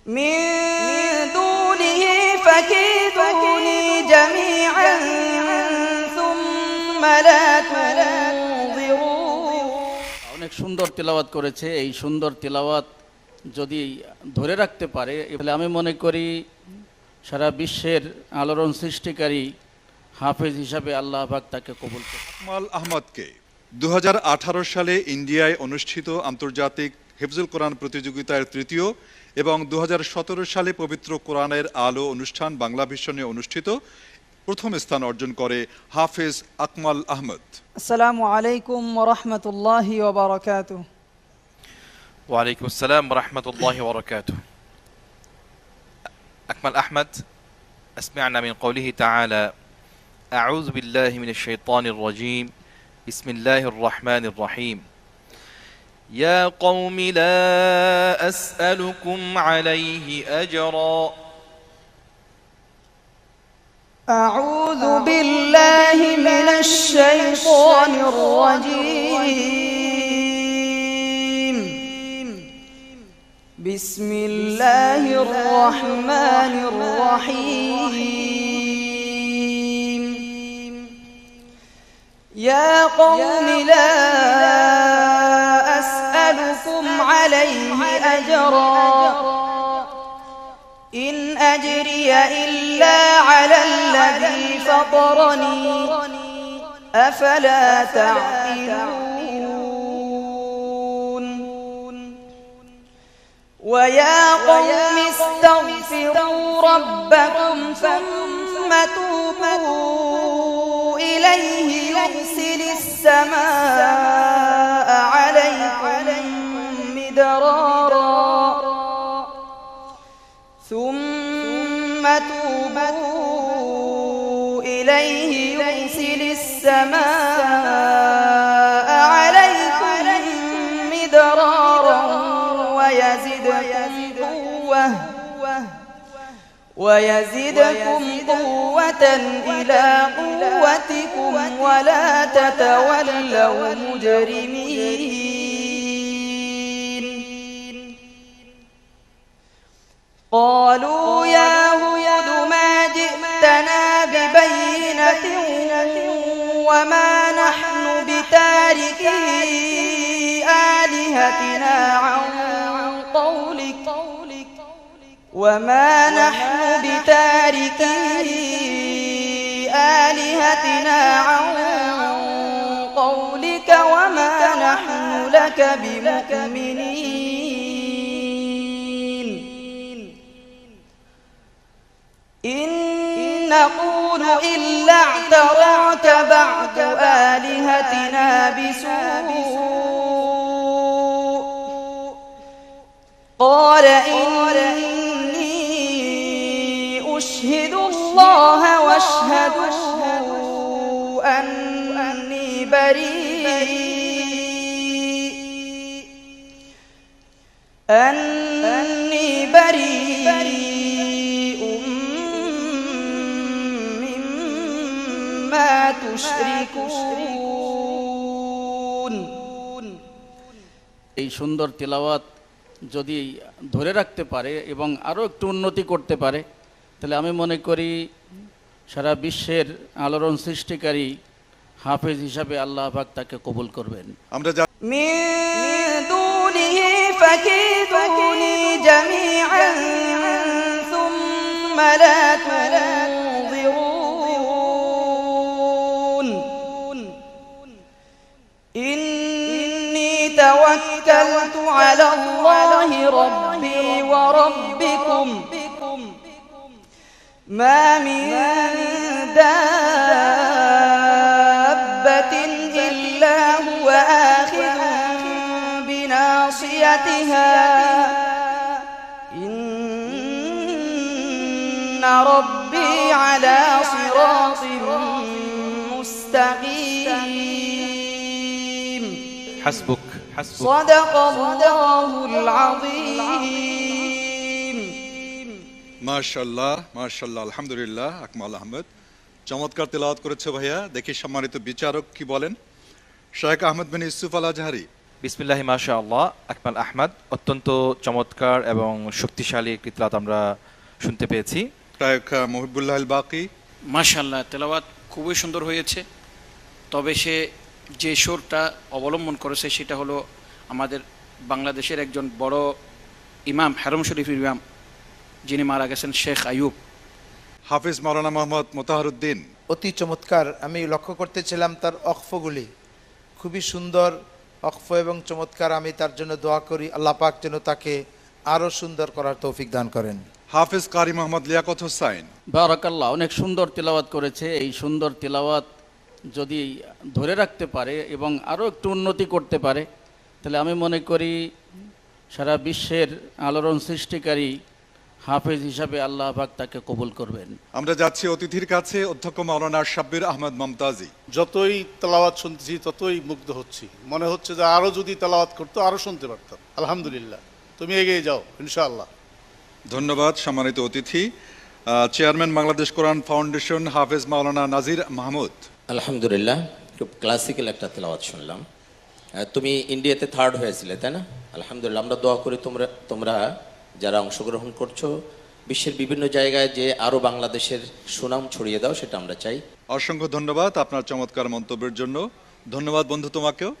من دونه فكيدوني جميعا ثم لا تنظرون অনেক সুন্দর তেলাওয়াত করেছে এই সুন্দর তেলাওয়াত যদি ধরে রাখতে পারে তাহলে আমি মনে করি সারা বিশ্বের আলোড়ন সৃষ্টিকারী হাফেজ হিসাবে আল্লাহ পাক তাকে কবুল করে আকমাল আহমদকে দু সালে ইন্ডিয়ায় অনুষ্ঠিত আন্তর্জাতিক হেফজুল কোরআন প্রতিযোগিতার তৃতীয় এবং দু সালে পবিত্র কোরআনের আলো অনুষ্ঠান বাংলা ভিশনে অনুষ্ঠিত প্রথম স্থান অর্জন করে হাফেজ আকমাল আহমদ السلام عليكم ورحمة الله وبركاته وعليكم السلام ورحمة الله وبركاته أكمل أحمد أسمعنا من قوله تعالى أعوذ بالله من الشيطان الرجيم بسم الله الرحمن الرحيم يا قوم لا أسألكم عليه أجرا. أعوذ بالله من الشيطان الرجيم. بسم الله الرحمن الرحيم. يا قوم لا أجري إلا على الذي فطرني. أفلا تعقلون؟ ويا قوم استغفروا ربكم ثم توبوا إليه يرسل السماء عليكم مدرارا. ثم توبوا إليه يرسل السماء عليكم مدرارا ويزدكم قوة ويزدكم قوة إلى قوتكم ولا تتولوا مجرمين. قالوا يا وما نحن بتاركي آلهتنا عن قولك. وما نحن بتاركي آلهتنا عن قولك. وما نحن لك بمؤمنين. إن نقول إلا اعترعت بعد آلهتنا بسوء. قال إني أشهد الله واشهدوا أني بريء. أني بريء. তুশরিকুন এই সুন্দর তেলাওয়াত যদি ধরে রাখতে পারে এবং আরও একটু উন্নতি করতে পারে তাহলে আমি মনে করি সারা বিশ্বের আলোড়ন সৃষ্টিকারী হাফেজ হিসাবে আল্লাহ ভাগ তাকে কবুল করবেন। আমরা জামিআন ربي وربكم. ما من دابة إلا هو آخذ بناصيتها. إن ربي على صراط حسبك حسبك صدق الله العظيم মাশাল্লাহ মাশাল্লাহ আলহামদুলিল্লাহ আকমাল আহমদ চমৎকার তেলাওয়াত করেছে ভাইয়া দেখি সম্মানিত বিচারক কি বলেন শাহেখ আহমদ বিন ইউসুফ আল আজহারি বিসমিল্লাহি মাশা আল্লাহ আকমাল আহমদ অত্যন্ত চমৎকার এবং শক্তিশালী একটি তেলাওয়াত আমরা শুনতে পেয়েছি গায়ক আহ, মহিবুল্লাহ আল বাকি মাশাল্লাহ তেলাওয়াত খুবই সুন্দর হয়েছে তবে সে যে সুরটা অবলম্বন করেছে সেটা হলো আমাদের বাংলাদেশের একজন বড় ইমাম হারম শরীফ ইমাম যিনি মারা গেছেন শেখ আয়ুব হাফিজ মাওলানা মোহাম্মদ মোতাহারুদ্দিন। অতি চমৎকার। আমি লক্ষ্য করতেছিলাম তার অক্ফগুলি। খুবই সুন্দর অক্ফ এবং চমৎকার। আমি তার জন্য দোয়া করি। আল্লাহ পাক যেন তাকে আরও সুন্দর করার তৌফিক দান করেন। হাফিজ কারি মোহাম্মদ লিয়াকত হোসাইন। বারাকাল্লাহ অনেক সুন্দর তিলাওয়াত করেছে। এই সুন্দর তিলাওয়াত যদি ধরে রাখতে পারে এবং আরও একটু উন্নতি করতে পারে তাহলে আমি মনে করি সারা বিশ্বের আলোড়ন সৃষ্টিকারী হাফেজ হিসাবে আল্লাহ পাক তাকে কবুল করবেন। আমরা যাচ্ছি অতিথির কাছে অধ্যক্ষ মাওলানা সাব্বির আহমদ মমতাজি। যতই তেলাওয়াত শুনতেছি ততই মুগ্ধ হচ্ছি। মনে হচ্ছে যে আরও যদি তেলাওয়াত করতো আরও শুনতে পারতাম। আলহামদুলিল্লাহ। তুমি এগিয়ে যাও ইনশাআল্লাহ। ধন্যবাদ সম্মানিত অতিথি। চেয়ারম্যান বাংলাদেশ কোরআন ফাউন্ডেশন হাফেজ মাওলানা নাজির মাহমুদ। আলহামদুলিল্লাহ, খুব ক্লাসিক্যাল একটা তেলাওয়াত শুনলাম। তুমি ইন্ডিয়াতে থার্ড হয়েছিলে, তাই না? আলহামদুলিল্লাহ, আমরা দোয়া করি তোমরা তোমরা যারা অংশগ্রহণ করছ, বিশ্বের বিভিন্ন জায়গায় যে আরও বাংলাদেশের সুনাম ছড়িয়ে দাও, সেটা আমরা চাই। অসংখ্য ধন্যবাদ আপনার চমৎকার মন্তব্যের জন্য। ধন্যবাদ বন্ধু তোমাকেও।